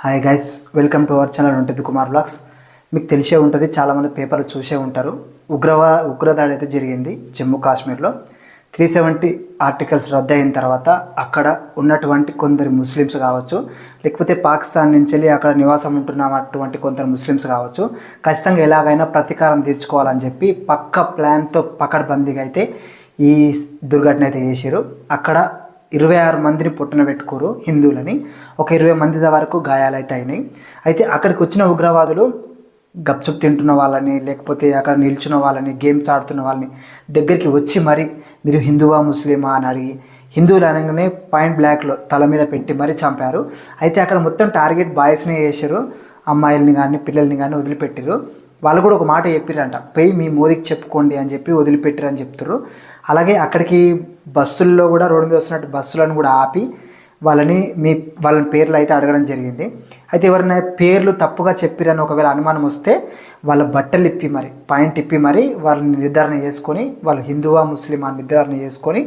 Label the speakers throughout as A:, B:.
A: Hi guys welcome to our channel ఉంటుంది Kumar blogs మీకు తెలిసే ఉంటుంది చాలామంది పేపర్లు చూసే ఉంటారు. ఉగ్రవా ఉగ్రదాడి అయితే జరిగింది జమ్మూ కాశ్మీర్లో. త్రీ సెవెంటీ ఆర్టికల్స్ రద్దు అయిన తర్వాత అక్కడ ఉన్నటువంటి కొందరు ముస్లిమ్స్ కావచ్చు లేకపోతే పాకిస్తాన్ నుంచి వెళ్ళి అక్కడ నివాసం ఉంటున్నటువంటి కొందరు ముస్లిమ్స్ కావచ్చు ఖచ్చితంగా ఎలాగైనా ప్రతీకారం తీర్చుకోవాలని చెప్పి పక్క ప్లాన్తో పకడ్బందీగా అయితే ఈ దుర్ఘటన అయితే చేశారు అక్కడ ఇరవై ఆరు మందిని పుట్టన పెట్టుకోరు హిందువులని. ఒక ఇరవై మంది వరకు గాయాలైతే అయినాయి. అయితే అక్కడికి వచ్చిన ఉగ్రవాదులు గప్చుప్ తింటున్న వాళ్ళని లేకపోతే అక్కడ నిల్చున్న వాళ్ళని గేమ్స్ ఆడుతున్న వాళ్ళని దగ్గరికి వచ్చి మరి మీరు హిందువా ముస్లిమా అని అడిగి హిందువులు అనగానే పాయింట్ బ్లాక్లో తల మీద పెట్టి మరీ చంపారు. అయితే అక్కడ మొత్తం టార్గెట్ బాయ్స్నే చేశారు అమ్మాయిల్ని కానీ పిల్లల్ని కానీ వదిలిపెట్టారు వాళ్ళు కూడా ఒక మాట చెప్పిరంట పోయి మీ మోదీకి చెప్పుకోండి అని చెప్పి వదిలిపెట్టారు అని చెప్తారు అలాగే అక్కడికి బస్సుల్లో కూడా రోడ్డు మీద వస్తున్నట్టు బస్సులను కూడా ఆపి వాళ్ళని మీ వాళ్ళని పేర్లు అయితే అడగడం జరిగింది. అయితే ఎవరైనా పేర్లు తప్పుగా చెప్పిరని ఒకవేళ అనుమానం వస్తే వాళ్ళ బట్టలు ఇప్పి మరి పాయింట్ ఇప్పి మరి వాళ్ళని నిర్ధారణ చేసుకొని వాళ్ళు హిందువా ముస్లిం అని నిర్ధారణ చేసుకొని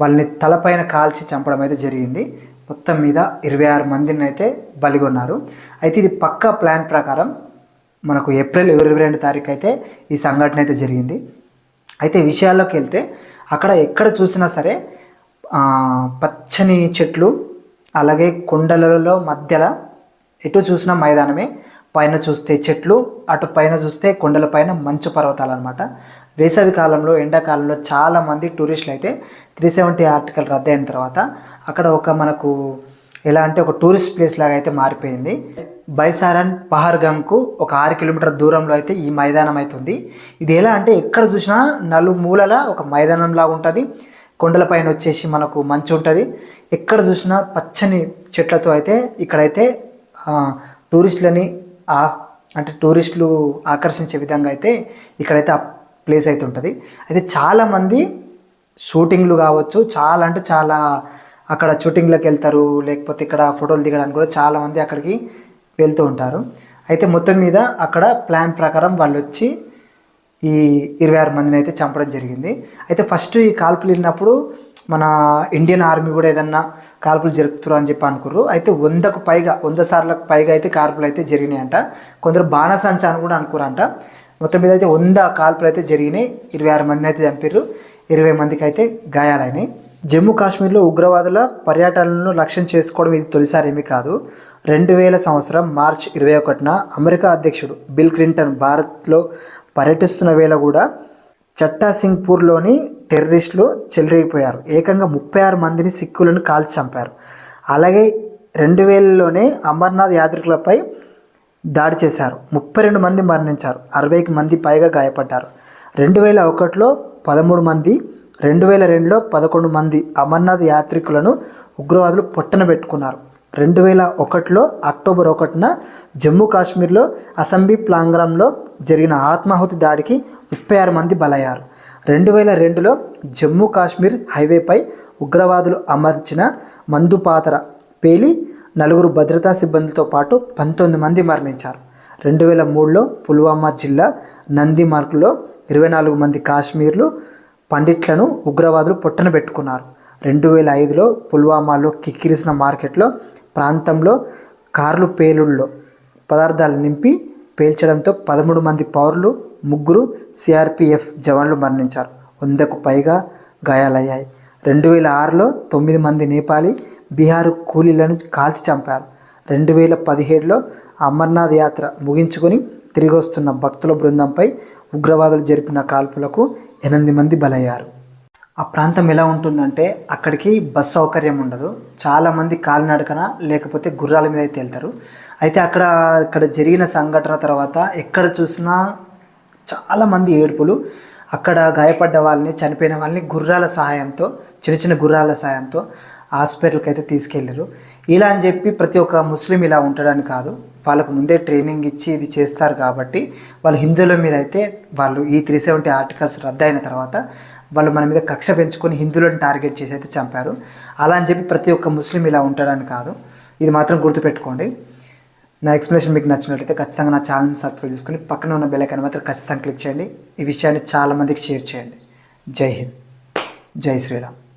A: వాళ్ళని తలపైన కాల్చి చంపడం అయితే జరిగింది. మొత్తం మీద ఇరవై ఆరు మందిని అయితే బలిగొన్నారు. అయితే ఇది పక్కా ప్లాన్ ప్రకారం మనకు ఏప్రిల్ ఇరవై రెండు తారీఖు అయితే ఈ సంఘటన అయితే జరిగింది. అయితే విషయాల్లోకి వెళ్తే అక్కడ ఎక్కడ చూసినా సరే పచ్చని చెట్లు అలాగే కొండలలో మధ్యలో ఎటు చూసినా మైదానమే. పైన చూస్తే చెట్లు అటు పైన చూస్తే కొండల పైన మంచు పర్వతాలు అనమాట వేసవి కాలంలో ఎండాకాలంలో చాలామంది టూరిస్టులు అయితే త్రీ సెవెంటీ ఆర్టికల్ రద్దయిన తర్వాత అక్కడ ఒక మనకు ఎలా అంటే ఒక టూరిస్ట్ ప్లేస్ లాగా అయితే మారిపోయింది. బైసారన్ పహర్గంకు ఒక ఆరు కిలోమీటర్ దూరంలో అయితే ఈ మైదానం అవుతుంది ఇది ఎలా అంటే ఎక్కడ చూసినా నలుమూలల ఒక మైదానంలా ఉంటుంది. కొండలపైన వచ్చేసి మనకు మంచు ఉంటుంది. ఎక్కడ చూసినా పచ్చని చెట్లతో అయితే ఇక్కడైతే టూరిస్టులని ఆ అంటే టూరిస్టులు ఆకర్షించే విధంగా అయితే ఇక్కడైతే ఆ ప్లేస్ అయితే ఉంటుంది. అయితే చాలామంది షూటింగ్లు కావచ్చు చాలా అంటే చాలా అక్కడ షూటింగ్లకు వెళ్తారు లేకపోతే ఇక్కడ ఫోటోలు దిగడానికి కూడా చాలామంది అక్కడికి వెళ్తూ ఉంటారు. అయితే మొత్తం మీద అక్కడ ప్లాన్ ప్రకారం వాళ్ళు వచ్చి ఈ ఇరవై ఆరు మందిని అయితే చంపడం జరిగింది. అయితే ఫస్ట్ ఈ కాల్పులు వెళ్ళినప్పుడు మన ఇండియన్ ఆర్మీ కూడా ఏదన్నా కాల్పులు జరుపుతారు అని చెప్పి అనుకుర్రు. అయితే వందకు పైగా వంద సార్లకు పైగా అయితే కాల్పులు అయితే జరిగినాయంట. కొందరు బాణసంచ అని కూడా అనుకురంట మొత్తం మీద అయితే వంద కాల్పులు అయితే జరిగినాయి. ఇరవై ఆరు మందిని అయితే చంపారు ఇరవై మందికి అయితే గాయాలైనాయి. జమ్మూ కాశ్మీర్లో ఉగ్రవాదుల పర్యటనలను లక్ష్యం చేసుకోవడం ఇది తొలిసారి ఏమీ కాదు. రెండు వేల సంవత్సరం మార్చ్ ఇరవై ఒకటిన అమెరికా అధ్యక్షుడు బిల్ క్లింటన్ భారత్లో పర్యటిస్తున్న వేళ కూడా చట్టా సింగ్పూర్లోని టెర్రరిస్టులు చెలరేగిపోయారు. ఏకంగా ముప్పై ఆరు మందిని సిక్కులను కాల్చి చంపారు. అలాగే రెండు వేలలోనే అమర్నాథ్ యాత్రికులపై దాడి చేశారు. ముప్పై రెండు మంది మరణించారు. అరవైకి మంది పైగా గాయపడ్డారు. రెండు వేల ఒకటిలో పదమూడు మంది రెండు వేల రెండులో పదకొండు మంది అమర్నాథ్ యాత్రికులను ఉగ్రవాదులు పొట్టన పెట్టుకున్నారు. రెండు వేల ఒకటిలో అక్టోబర్ ఒకటిన జమ్మూ కాశ్మీర్లో అసెంబ్లీ ప్రాంగణంలో జరిగిన ఆత్మాహుతి దాడికి ముప్పై ఆరు మంది బలయ్యారు. రెండు వేల రెండులో జమ్మూ కాశ్మీర్ హైవేపై ఉగ్రవాదులు అమర్చిన మందుపాతర పేలి నలుగురు భద్రతా సిబ్బందితో పాటు పంతొమ్మిది మంది మరణించారు. రెండు వేల మూడులో పుల్వామా జిల్లా నందిమార్గ్లో ఇరవై నాలుగు మంది కాశ్మీర్లు పండిట్లను ఉగ్రవాదులు పొట్టన పెట్టుకున్నారు. రెండు వేల ఐదులో పుల్వామాలో కిక్కిరిసిన మార్కెట్లో ప్రాంతంలో కార్లు పేలుళ్ళలో పదార్థాలు నింపి పేల్చడంతో పదమూడు మంది పౌరులు ముగ్గురు సిఆర్పిఎఫ్ జవాన్లు మరణించారు. వందకు పైగా గాయాలయ్యాయి. రెండు వేల ఆరులో తొమ్మిది మంది నేపాలీ బీహార్ కూలీలను కాల్చి చంపారు. రెండు వేల పదిహేడులో అమర్నాథ్ యాత్ర ముగించుకొని తిరిగి వస్తున్న భక్తుల బృందంపై ఉగ్రవాదులు జరిపిన కాల్పులకు ఎనిమిది మంది బలయ్యారు. ఆ ప్రాంతం ఎలా ఉంటుందంటే అక్కడికి బస్ సౌకర్యం ఉండదు. చాలామంది కాలినడకన లేకపోతే గుర్రాల మీద అయితే వెళ్తారు అయితే అక్కడ ఇక్కడ జరిగిన సంఘటన తర్వాత ఎక్కడ చూసినా చాలామంది ఏడుపులు. అక్కడ గాయపడ్డ వాళ్ళని చనిపోయిన వాళ్ళని గుర్రాల సహాయంతో చిన్న చిన్న గుర్రాల సహాయంతో హాస్పిటల్కి అయితే తీసుకెళ్ళారు. ఇలా అని చెప్పి ప్రతి ఒక్క ముస్లిం ఇలా ఉంటాడని కాదు. వాళ్ళకు ముందే ట్రైనింగ్ ఇచ్చి ఇది చేస్తారు కాబట్టి వాళ్ళు హిందువుల మీద అయితే వాళ్ళు ఈ త్రీ సెవెంటీ ఆర్టికల్స్ రద్దు అయిన తర్వాత వాళ్ళు మన మీద కక్ష పెంచుకొని హిందువులను టార్గెట్ చేసి అయితే చంపారు. అలా అని చెప్పి ప్రతి ఒక్క ముస్లిం ఇలా ఉంటాడని కాదు. ఇది మాత్రం గుర్తుపెట్టుకోండి. నా ఎక్స్ప్లెనేషన్ మీకు నచ్చినట్లయితే ఖచ్చితంగా నా ఛానల్ని సబ్స్క్రైబ్ చేసుకుని పక్కన ఉన్న బెల్ ఐకాన్ మాత్రం ఖచ్చితంగా క్లిక్ చేయండి. ఈ విషయాన్ని చాలా మందికి షేర్ చేయండి. జై హింద్. జై శ్రీరామ్.